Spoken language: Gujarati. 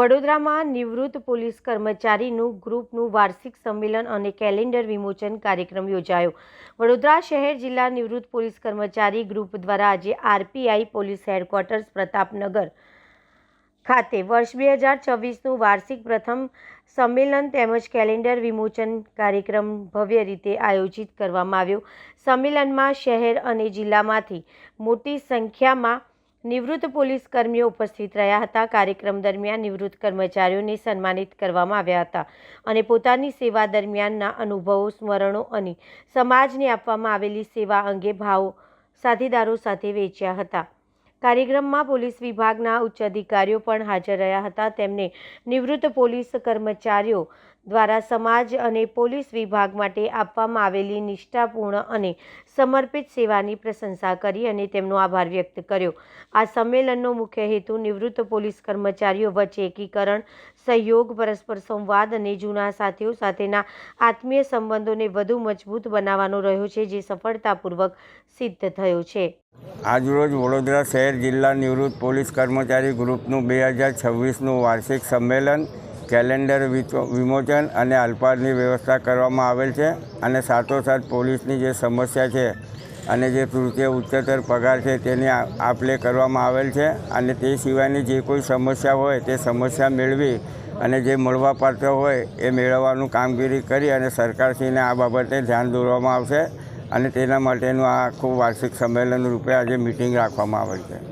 વડોદરામાં નિવૃત્ત પોલીસ કર્મચારીનું ગ્રુપનું વાર્ષિક સંમેલન અને કેલેન્ડર વિમોચન કાર્યક્રમ યોજાયો. વડોદરા શહેર જિલ્લા નિવૃત્ત પોલીસ કર્મચારી ગ્રુપ દ્વારા આજે આરપીઆઈ પોલીસ હેડક્વાર્ટર્સ પ્રતાપનગર ખાતે વર્ષ બે હજાર છવ્વીસનું વાર્ષિક પ્રથમ સંમેલન તેમજ કેલેન્ડર વિમોચન કાર્યક્રમ ભવ્ય રીતે આયોજિત કરવામાં આવ્યો. સંમેલનમાં શહેર અને જિલ્લામાંથી મોટી સંખ્યામાં નિવૃત્ત પોલીસ કર્મીઓ ઉપસ્થિત રહ્યા હતા. કાર્યક્રમ દરમિયાન નિવૃત્ત કર્મચારીઓને સન્માનિત કરવામાં આવ્યા હતા અને પોતાની સેવા દરમિયાનના અનુભવો, સ્મરણો અને સમાજને આપવામાં આવેલી સેવા અંગે ભાવો સાથીદારો સાથે વેચ્યા હતા. કાર્યક્રમમાં પોલીસ વિભાગના ઉચ્ચ અધિકારીઓ પણ હાજર રહ્યા હતા. તેમને નિવૃત્ત પોલીસ કર્મચારીઓ દ્વારા સમાજ અને પોલીસ વિભાગ માટે આપવામાં આવેલી નિષ્ઠાપૂર્ણ અને સમર્પિત સેવાની પ્રશંસા કરી અને તેમનો આભાર વ્યક્ત કર્યો. આ સંમેલનનો મુખ્ય હેતુ નિવૃત્ત પોલીસ કર્મચારીઓ વચ્ચે એકીકરણ, સહયોગ, પરસ્પર સંવાદ અને જૂના સાથીઓ સાથેના આત્મીય સંબંધોને વધુ મજબૂત બનાવવાનો રહ્યો છે, જે સફળતાપૂર્વક સિદ્ધ થયો છે. આજરોજ વડોદરા શહેર જિલ્લા નિવૃત્ત પોલીસ કર્મચારી ગ્રુપનું બે હજાર છવ્વીસનું વાર્ષિક સંમેલન કેલેન્ડર વિમોચન અને અલ્પાહારની વ્યવસ્થા કરવામાં આવેલ છે અને સાથોસાથ પોલીસની જે સમસ્યા છે અને જે તૃતીય ઉચ્ચતર પગાર છે તેની આ- આપ લે કરવામાં આવેલ છે અને તે સિવાયની જે કોઈ સમસ્યા હોય તે સમસ્યા મેળવી અને જે મળવાપાત્ર હોય એ મેળવવાનું કામગીરી કરી અને સરકારશ્રીને આ બાબતે ધ્યાન દોરવામાં આવશે અને તેના માટેનું આ આખું વાર્ષિક સંમેલન રૂપે આજે મિટિંગ રાખવામાં આવેલ છે.